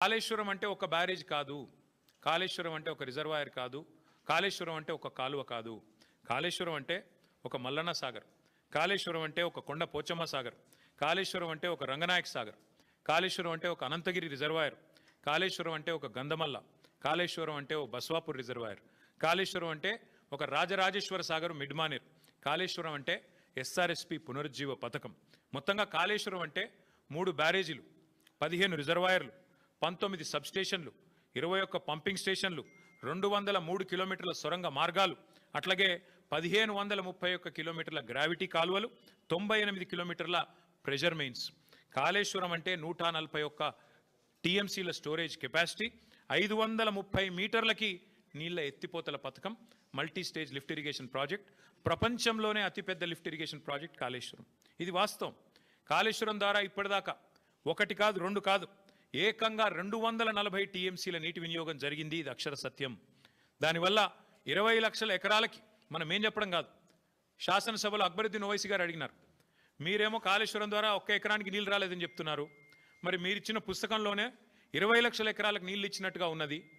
కాళేశ్వరం అంటే ఒక బ్యారేజ్ కాదు కాళేశ్వరం అంటే ఒక రిజర్వాయర్ కాదు కాళేశ్వరం అంటే ఒక కాలువ కాదు కాళేశ్వరం అంటే ఒక మల్లన్న సాగర్ కాళేశ్వరం అంటే ఒక కొండ పోచమ్మ సాగర్ కాళేశ్వరం అంటే ఒక రంగనాయక సాగర్ కాళేశ్వరం అంటే ఒక అనంతగిరి రిజర్వాయర్ కాళేశ్వరం అంటే ఒక గంధమల్ల కాళేశ్వరం అంటే ఒక బస్వాపూర్ రిజర్వాయర్ కాళేశ్వరం అంటే ఒక రాజరాజేశ్వర సాగర్ మిడ్మానేర్ కాళేశ్వరం అంటే ఎస్ఆర్ఎస్పి పునరుజ్జీవ పథకం మొత్తంగా కాళేశ్వరం అంటే మూడు బ్యారేజీలు పదిహేను రిజర్వాయర్లు పంతొమ్మిది సబ్స్టేషన్లు ఇరవై ఒక్క పంపింగ్ స్టేషన్లు రెండు వందల మూడు కిలోమీటర్ల సొరంగ మార్గాలు అట్లాగే పదిహేను వందల ముప్పై ఒక్క కిలోమీటర్ల గ్రావిటీ కాలువలు తొంభై ఎనిమిది కిలోమీటర్ల ప్రెషర్ మెయిన్స్ కాళేశ్వరం అంటే నూట నలభై ఒక్క టీఎంసీల స్టోరేజ్ కెపాసిటీ ఐదు వందల ముప్పై మీటర్లకి నీళ్ళ ఎత్తిపోతల పథకం multi stage lift irrigation project ప్రపంచంలోనే అతిపెద్ద లిఫ్ట్ ఇరిగేషన్ ప్రాజెక్ట్ కాళేశ్వరం. ఇది వాస్తవం. కాళేశ్వరం ద్వారా ఇప్పటిదాకా ఒకటి కాదు రెండు కాదు ఏకంగా రెండు వందల నలభై టీఎంసీల నీటి వినియోగం జరిగింది. ఇది అక్షర సత్యం. దానివల్ల ఇరవై లక్షల ఎకరాలకి మనం ఏం చెప్పడం కాదు. శాసనసభలో అక్బరుద్దీన్ ఓవైసీ గారు అడిగినారు. మీరేమో కాళేశ్వరం ద్వారా ఒక్క ఎకరానికి నీళ్ళు రాలేదని చెప్తున్నారు. మరి మీరిచ్చిన పుస్తకంలోనే ఇరవై లక్షల ఎకరాలకు నీళ్ళు ఇచ్చినట్టుగా ఉన్నది.